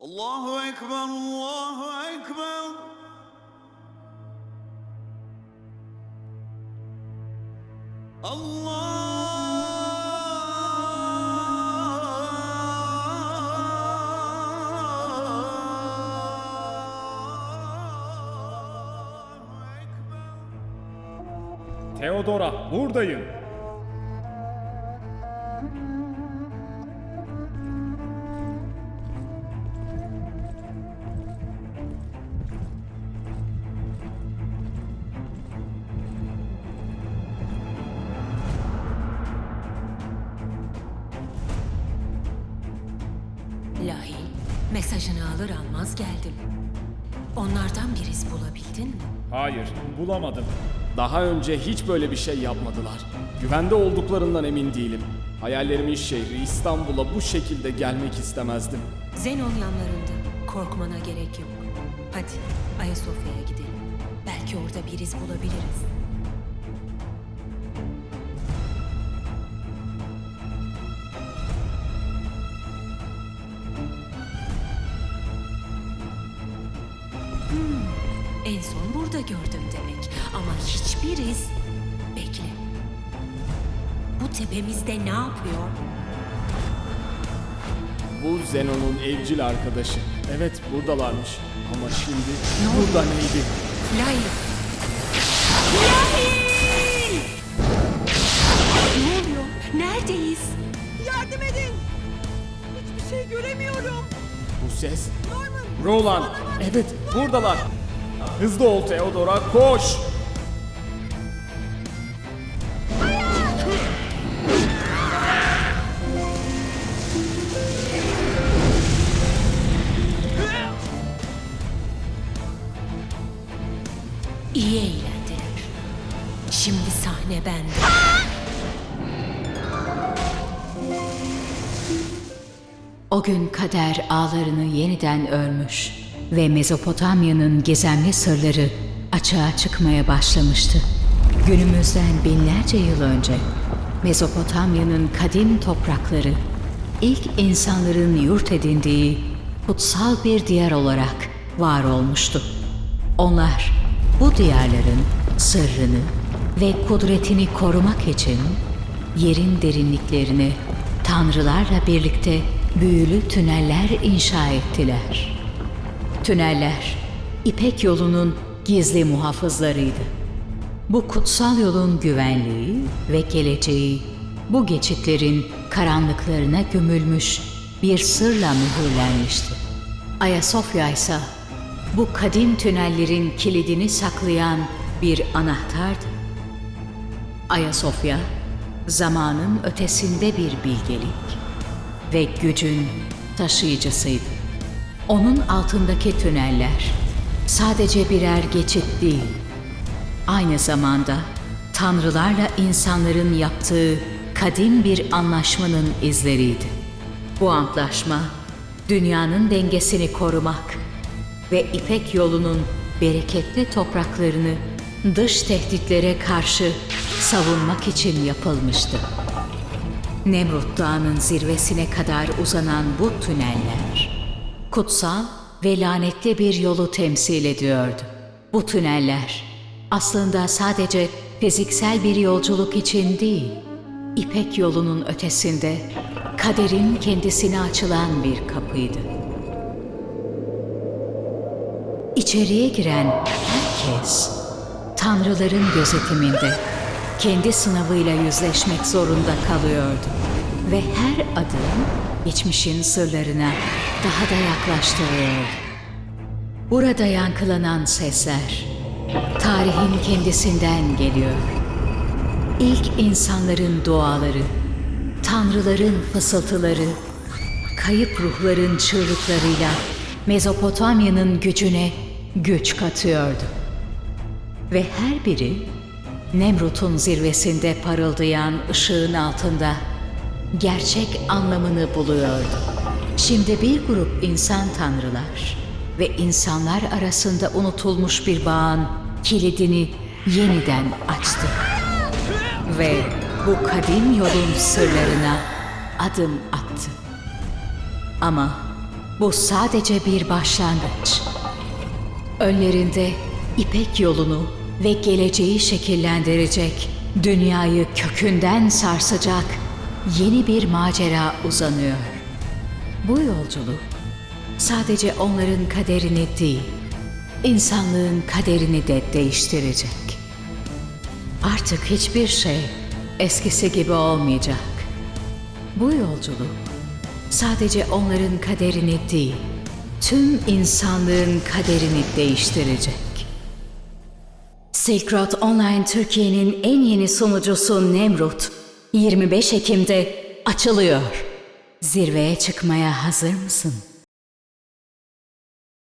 Allahu Ekber, Allahu Ekber. Allahu Ekber. Theodora buradayım. Lahil, mesajını alır almaz geldim. Onlardan bir iz bulabildin mi? Hayır, bulamadım. Daha önce hiç böyle bir şey yapmadılar. Güvende olduklarından emin değilim. Hayallerimin şehri İstanbul'a bu şekilde gelmek istemezdim. Zenon yanlarında. Korkmana gerek yok. Hadi Ayasofya'ya gidelim. Belki orada bir iz bulabiliriz. En son burada gördüm demek. Ama hiçbir iz... Bekle. Bu tepemizde ne yapıyor? Bu Zenon'un evcil arkadaşı. Evet buradalarmış. Ama şimdi burada neydi? Lahil! Lahil! Ne oluyor? Neredeyiz? Yardım edin. Hiçbir şey göremiyorum. Bu ses? Norman. Roland. Evet buradalar. Hızlı ol Theodora koş. İyi eğlendiler. Şimdi sahne bende. O gün kader ağlarını yeniden örmüş ve Mezopotamya'nın gizemli sırları açığa çıkmaya başlamıştı. Günümüzden binlerce yıl önce Mezopotamya'nın kadim toprakları ilk insanların yurt edindiği kutsal bir diyar olarak var olmuştu. Onlar bu diyarların sırrını ve kudretini korumak için yerin derinliklerine tanrılarla birlikte büyülü tüneller inşa ettiler. Tüneller, İpek yolunun gizli muhafızlarıydı. Bu kutsal yolun güvenliği ve geleceği bu geçitlerin karanlıklarına gömülmüş bir sırla mühürlenmişti. Ayasofya ise bu kadim tünellerin kilidini saklayan bir anahtardı. Ayasofya, zamanın ötesinde bir bilgelik ve gücün taşıyıcısıydı. Onun altındaki tüneller sadece birer geçit değil, aynı zamanda tanrılarla insanların yaptığı kadim bir anlaşmanın izleriydi. Bu antlaşma dünyanın dengesini korumak ve İpek yolunun bereketli topraklarını dış tehditlere karşı savunmak için yapılmıştı. Nemrut Dağı'nın zirvesine kadar uzanan bu tüneller, kutsal ve lanetli bir yolu temsil ediyordu. Bu tüneller aslında sadece fiziksel bir yolculuk için değil, İpek yolunun ötesinde kaderin kendisine açılan bir kapıydı. İçeriye giren herkes tanrıların gözetiminde kendi sınavıyla yüzleşmek zorunda kalıyordu. Ve her adım geçmişin sırlarına daha da yaklaştırıyordu. Burada yankılanan sesler tarihin kendisinden geliyor. İlk insanların duaları, tanrıların fısıltıları, kayıp ruhların çığlıklarıyla Mezopotamya'nın gücüne güç katıyordu. Ve her biri Nemrut'un zirvesinde parıldayan ışığın altında gerçek anlamını buluyordu. Şimdi bir grup insan tanrılar ve insanlar arasında unutulmuş bir bağın kilidini yeniden açtı. Ve bu kadim yolun sırlarına adım attı. Ama Bu sadece bir başlangıç. Önlerinde İpek yolunu ve geleceği şekillendirecek, dünyayı kökünden sarsacak yeni bir macera uzanıyor. Bu yolculuk sadece onların kaderini değil, insanlığın kaderini de değiştirecek. Artık hiçbir şey eskisi gibi olmayacak. Bu yolculuk sadece onların kaderini değil, tüm insanlığın kaderini değiştirecek. Silk Road Online Türkiye'nin en yeni sunucusu Nemrut, 25 Ekim'de açılıyor. Zirveye çıkmaya hazır mısın?